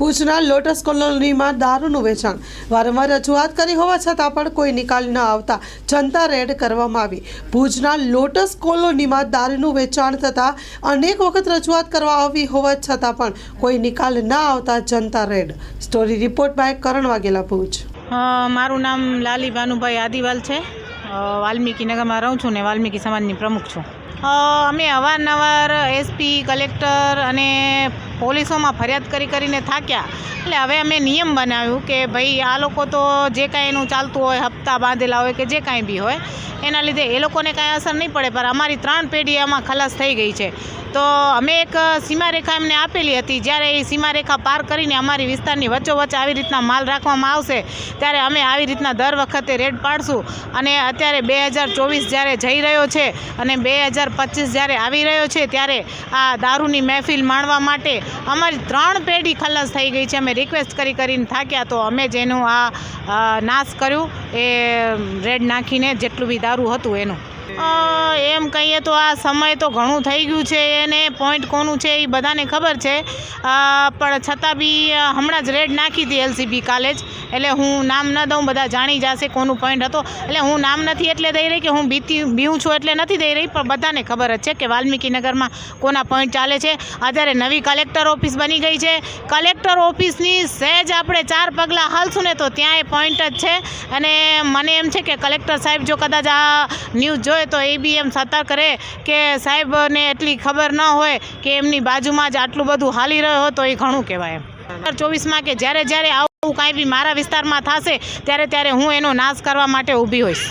ભુજના લોટસ કોલોનીમાં દારૂનું વેચાણ. વારંવાર રજૂઆત કરી હોવા છતાં પણ કોઈ નિકાલ ન આવતા જનતા રેડ કરવામાં આવી. ભુજના લોટસ કોલોનીમાં દારૂનું વેચાણ થતાં અનેક વખત રજૂઆત કરવા આવી હોવા છતાં પણ કોઈ નિકાલ ન આવતા જનતા red. Story report by Karan Vaghela, Bhuj. મારું નામ લાલી ભાનુભાઈ આદિવાલ છે. વાલ્મીકીનગરમાં વાલ્મીકી નગરમાં રહું છું ને વાલ્મીકી સમાજની પ્રમુખ છું. અમે અવારનવાર એસપી, કલેક્ટર અને પોલીસોમાં ફરિયાદ કરી કરીને થાક્યા. એટલે હવે અમે નિયમ બનાવ્યું કે ભાઈ આ લોકો તો જે કાંઈ એનું ચાલતું હોય, હપ્તા બાંધેલા હોય કે જે કાંઈ બી હોય, એના લીધે એ લોકોને કાંઈ અસર નહીં પડે. પણ અમારી ત્રણ પેઢી આમાં ખલાસ થઈ ગઈ છે. તો અમે એક સીમારેખા એમને આપેલી હતી. જ્યારે એ સીમારેખા પાર કરીને અમારી વિસ્તારની વચ્ચોવચ્ચ આવી રીતના માલ રાખવામાં આવશે, ત્યારે અમે આવી રીતના દર વખતે રેડ પાડશું. અને અત્યારે બે હજાર ચોવીસ જ્યારે જઈ રહ્યો છે અને બે હજાર પચીસ જ્યારે આવી રહ્યો છે, ત્યારે આ દારૂની મહેફિલ માણવા માટે અમારી ત્રણ પેઢી ખલાસ થઈ ગઈ છે. અમે રિક્વેસ્ટ કરી કરીને થાક્યા તો અમે જેનું આ નાશ કર્યું. એ રેડ નાખીને જેટલું બી દારૂ હતું એનું. એમ કહીએ તો આ સમય તો ઘણું થઈ ગયું છે, એને પોઈન્ટ કોનું છે એ બધાને ખબર છે. પણ છતાં બી હમણાં જ રેડ નાખી હતી એલસીબી કાલે જ એટલે હું નામ ન દઉં, બધા જાણી જશે કોનું પોઈન્ટ હતો. એટલે હું નામ નથી એટલે દઈ રહી કે હું બીતી બીઉં છું એટલે નથી દઈ રહી, પણ બધાને ખબર જ છે કે વાલ્મીકીનગરમાં કોના પોઈન્ટ ચાલે છે. અત્યારે નવી કલેક્ટર ઓફિસ બની ગઈ છે. કલેક્ટર ઓફિસની સહેજ આપણે ચાર પગલાં હાલશું ને તો ત્યાં એ પોઈન્ટ જ છે. અને મને એમ છે કે કલેક્ટર સાહેબ જો કદાચ આ ન્યૂઝ જોવે તો એ બી એમ સત્તા કરે કે સાહેબને એટલી ખબર ન હોય કે એમની બાજુમાં જ આટલું બધું હાલી રહ્યો હોય તો એ ઘણું કહેવાય એમ. ચોવીસમાં કે જ્યારે જ્યારે આવું કાંઈ બી મારા વિસ્તારમાં થશે, ત્યારે ત્યારે હું એનો નાશ કરવા માટે ઊભી હોઈશ.